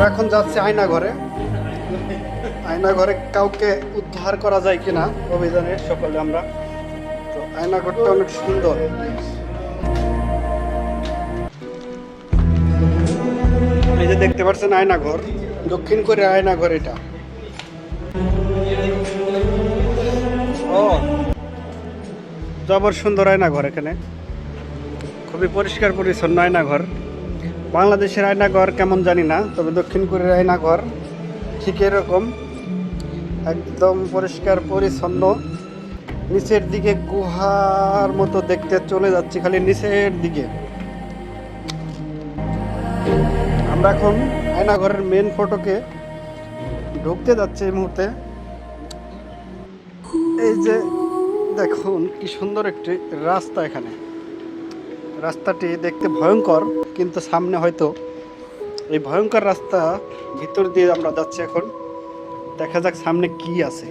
আমরা এখন যাচ্ছি আয়না ঘরে আয়না ঘরে কাউকে উদ্ধার করা যায় কিনা অভিযানে, সকলে আমরা। তো আয়না ঘরটা অনেক সুন্দর। এই যে দেখতে পাচ্ছেন আয়না ঘর দক্ষিণ কোরিয়া আয়না ঘর এটা। ও জবর সুন্দর আয়না ঘর এখানে। খুবই পরিষ্কার পরিচ্ছন্ন আয়না ঘর বাংলাদেশের আয়না ঘর কেমন জানি না, তবে দক্ষিণ কোরিয়ার আয়না ঘর ঠিক এরকম। একদম পরিষ্কার, পরিচ্ছন্ন। নিচের দিকে গুহার মতো দেখতে চলে যাচ্ছি, খালি নিচের দিকে। আমরা এখন আয়না ঘরের মেন ফটোকে ঢুকতে যাচ্ছি এই মুহূর্তে। এই যে দেখুন, কি সুন্দর একটি রাস্তা এখানে। রাস্তাটি দেখতে ভয়ঙ্কর, কিন্তু সামনে হয়তো এই ভয়ঙ্কর রাস্তা ভিতর দিয়ে আমরা যাচ্ছি এখন। দেখা যাক সামনে কি আছে।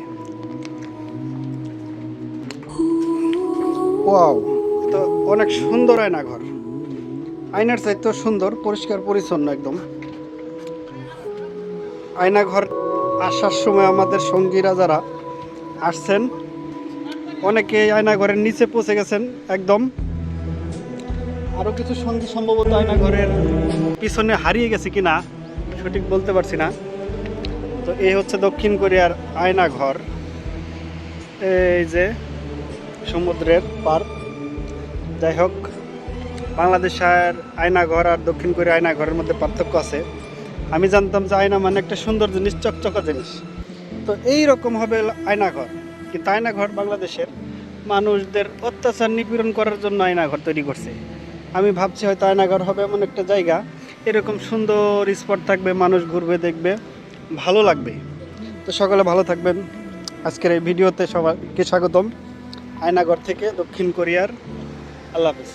ওয়াও তো অনেক সুন্দর আয়না ঘর আয়নার চাইতেও সুন্দর, পরিষ্কার, পরিচ্ছন্ন একদম। আয়না ঘর আসার সময় আমাদের সঙ্গীরা যারা আসছেন অনেকে আয়না ঘরের নিচে পৌঁছে গেছেন একদম। আরও কিছু সঙ্গী সম্ভবত আয়না ঘরের পিছনে হারিয়ে গেছে কিনা সঠিক বলতে পারছি না। তো এই হচ্ছে দক্ষিণ কোরিয়ার আয়না ঘর। এই যে সমুদ্রের পার। যাই হোক, বাংলাদেশের আয়না ঘর আর দক্ষিণ কোরিয়া আয়না ঘরের মধ্যে পার্থক্য আছে। আমি জানতাম যে আয়না মানে একটা সুন্দর জিনিস, চকচকা জিনিস। তো এই রকম হবে আয়না ঘর। কিন্তু আয়না ঘর বাংলাদেশের মানুষদের অত্যাচার নিপীড়ন করার জন্য আয়না ঘর তৈরি করছে। আমি ভাবছি হয়তো আয়নাগর হবে এমন একটা জায়গা। এরকম সুন্দর স্পট থাকবে, মানুষ ঘুরবে, দেখবে, ভালো লাগবে। তো সকলে ভালো থাকবেন। আজকের এই ভিডিওতে সবাইকে স্বাগতম। আয়নাগর থেকে দক্ষিণ কোরিয়ার। আল্লাহ হাফিজ।